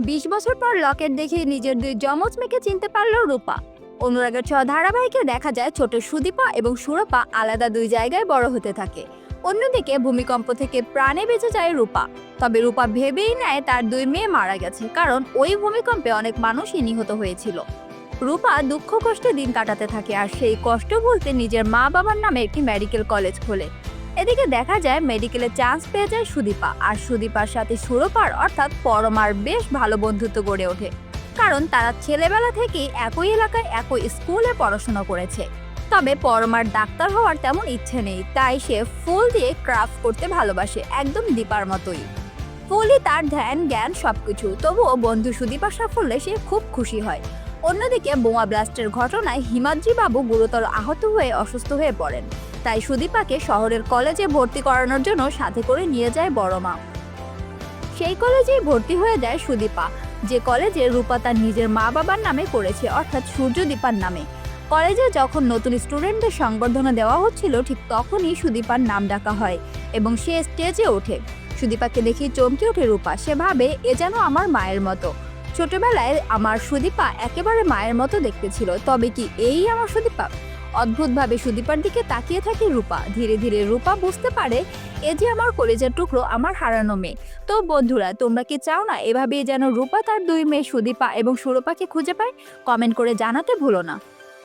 বিশ বছর পর লকেট দেখে নিজের দুই যমজ মেয়েকে চিনতে পারল রূপা। অনুরাগের ছ ধারাবাহিকে দেখা যায় ছোট সুদীপা এবং সুরপা আলাদা দুই জায়গায় বড় হতে থাকে। অন্যদিকে ভূমিকম্প থেকে প্রাণে বেঁচে যায় রূপা। তবে রূপা ভেবেই নেয় তার দুই মেয়ে মারা গেছে, কারণ ওই ভূমিকম্পে অনেক মানুষই নিহত হয়েছিল। রূপা দুঃখ কষ্টে দিন কাটাতে থাকে আর সেই কষ্ট বলতে নিজের মা বাবার নামে একটি মেডিকেল কলেজ খোলে। এদিকে দেখা যায় মেডিকেলে চান্স পেয়ে যায় সুদীপা। আর সুদীপার সাথে সুরপার অর্থাৎ পরমার বেশ ভালো বন্ধুত্ব গড়ে ওঠে। কারণ তারা ছেলেবেলা থেকেই একই এলাকায় একই স্কুলে পড়াশোনা করেছে। তবে পরমার ডাক্তার হওয়ার তেমন ইচ্ছে নেই, তাই সে ফুল দিয়ে ক্রাফট করতে ভালোবাসে, একদম দীপার মতোই। ফুলই তার ধ্যান, জ্ঞান সবকিছু, তবুও বন্ধু সুদীপার সাফল্যে সে খুব খুশি হয়। অন্যদিকে বোমা ব্লাস্টের ঘটনায় হিমাদ্রি বাবু গুরুতর আহত হয়ে অসুস্থ হয়ে পড়েন। তাই সুদীপাকে শহরের কলেজে ভর্তি করানোর জন্য সাথে করে নিয়ে যায় বড় মা। সেই কলেজেই ভর্তি হয়ে যায় সুদীপা, যে কলেজে রূপা তার নিজের মা বাবার নামে করেছে, অর্থাৎ সূর্যদীপার নামে। কলেজে যখন নতুন স্টুডেন্টদের সংবর্ধনা দেওয়া হচ্ছিল, ঠিক তখনই সুদীপার নাম ডাকা হয় এবং সে স্টেজে ওঠে। সুদীপাকে দেখে চমকে ওঠে রূপা, সে ভাবে, এ যেন আমার মায়ের মতো। ছোটবেলায় আমার সুদীপা একেবারে মায়ের মতো দেখতে ছিল, তবে কি এই আমার সুদীপা? অদ্ভুতভাবে সুদীপার দিকে তাকিয়ে থাকে রূপা। ধীরে ধীরে রূপা বুঝতে পারে, এ যে আমার কলেজের টুকরো, আমার হারানো মেয়ে। তো বন্ধুরা, তোমরা কি চাও না এভাবেই যেন রূপা তার দুই মেয়ে সুদীপা এবং সুরূপাকে খুঁজে পায়? কমেন্ট করে জানাতে ভুলো না।